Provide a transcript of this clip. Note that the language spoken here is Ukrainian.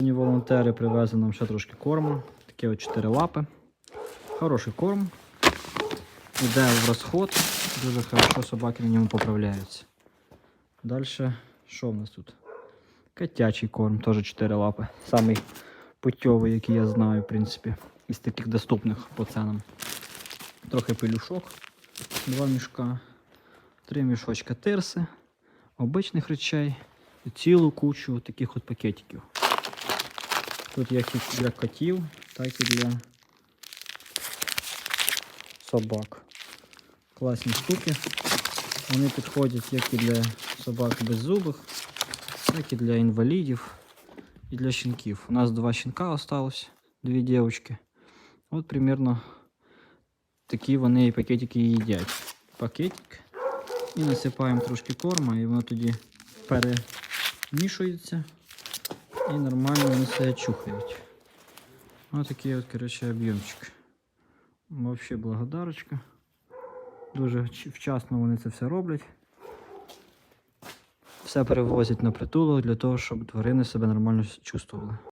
Мені волонтери привезли нам ще трошки корму. Такі от 4 лапи. Хороший корм. Іде в розход. Дуже хорошо собаки на ньому поправляються. Далі, що в нас тут? Котячий корм, теж 4 лапи. Самий путьовий, який я знаю, в принципі, із таких доступних по ценам. Трохи пелюшок, два мішка, три мішочка тирси, обичних речей і цілу кучу таких от пакетиків. Тут як і для котів, так і для собак. Класні штуки. Вони підходять як і для собак беззубих, так і для інвалідів і для щенків. У нас два щенка осталось, дві дівчатки. От примерно такі вони і пакетики і їдять. Пакетик. І насипаємо трошки корма, і воно тоді перемішується. І нормально вони себе чухають. Ось такий от, коротше, об'ємчик. Взагалі благодарочка. Дуже вчасно вони це все роблять. Все перевозять на притулок для того, щоб тварини себе нормально чувствували.